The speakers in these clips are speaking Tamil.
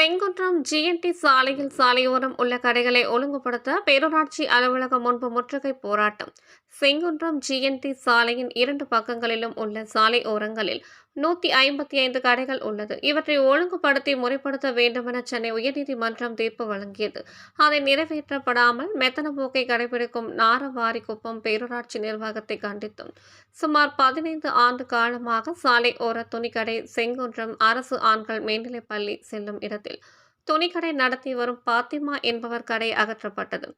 செங்குன்றம் ஜிஎன்டி சாலையில் சாலையோரம் உள்ள கடைகளை ஒழுங்குபடுத்த பேரூராட்சி அலுவலகம் முன்பு முற்றுகை போராட்டம். செங்குன்றம் ஜிஎன்டி சாலையின் இரண்டு பக்கங்களிலும் உள்ள சாலை ஓரங்களில் நூற்றி ஐம்பத்தி ஐந்து கடைகள் உள்ளது. இவற்றை ஒழுங்குபடுத்தி முறைப்படுத்த வேண்டுமென சென்னை உயர்நீதிமன்றம் தீர்ப்பு வழங்கியது. அதை நிறைவேற்றப்படாமல் மெத்தன போக்கை கடைபிடிக்கும் நாரவாரிக்குப்பம் பேரூராட்சி நிர்வாகத்தை கண்டித்தும். சுமார் பதினைந்து ஆண்டு காலமாக சாலை ஓர துணிக்கடை செங்குன்றம் அரசு ஆண்கள் மேல்நிலைப்பள்ளி செல்லும் இடத்தில் துணிக்கடை நடத்தி வரும் பாத்திமா என்பவர் கடை அகற்றப்பட்டது.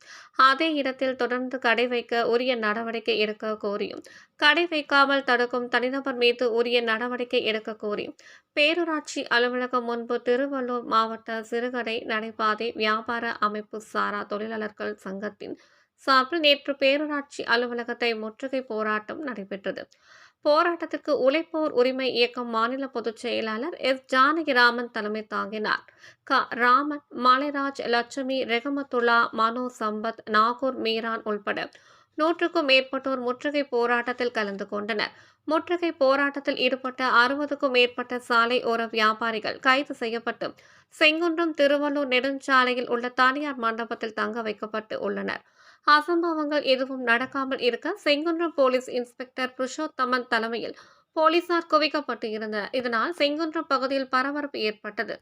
அதே இடத்தில் தொடர்ந்து கடை வைக்க உரிய நடவடிக்கை எடுக்க கோரியும். கடை வைக்காமல் தடுக்கும் தனிநபர் மீது உரிய நடவடிக்கை எடுக்க கோரியும். பேரூராட்சி அலுவலகம் முன்பு திருவள்ளூர் மாவட்ட சிறுகடை நடைபாதை வியாபார அமைப்பு சாரா தொழிலாளர்கள் சங்கத்தின் சார்பில் நேற்று பேரூராட்சி அலுவலகத்தை முற்றுகை போராட்டம் நடைபெற்றது. போராட்டத்திற்கு உழைப்போர் உரிமை இயக்கம் மாநில பொதுச் செயலாளர் எஸ். ஜானகிராமன் தலைமை தாங்கினார். க. ராமன் மாலைராஜ் லட்சுமி ரெகமத்துல்லா மனோ சம்பத் நாகூர் மீரான் உள்பட நூற்றுக்கும் மேற்பட்டோர் முற்றுகை போராட்டத்தில் கலந்து கொண்டனர். முற்றுகை போராட்டத்தில் ஈடுபட்ட அறுபதுக்கும் மேற்பட்ட சாலை ஓர வியாபாரிகள் கைது செய்யப்பட்டு செங்குன்றம் திருவள்ளூர் நெடுஞ்சாலையில் உள்ள தனியார் மண்டபத்தில் தங்க வைக்கப்பட்டு உள்ளனர். அசம்பவங்கள் எதுவும் நடக்காமல் இருக்க செங்குன்றம் போலீஸ் இன்ஸ்பெக்டர் புருஷோத்தமன் தலைமையில் போலீசார் குவிக்கப்பட்டு இருந்தனர். இதனால் செங்குன்றம் பகுதியில் பரபரப்பு ஏற்பட்டது.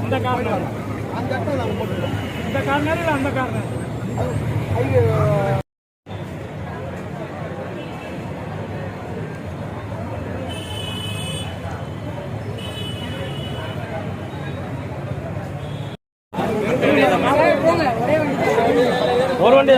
அந்த காரணம் அந்த இடத்துல நாங்கள் போட்டுருக்கோம் இந்த காரணம் இல்லை அந்த காரணம் ஐயோ. ஒரு வண்டி